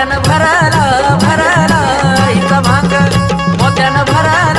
मोत्यानं भराला भराला इथं भांग मोत्यानं भराला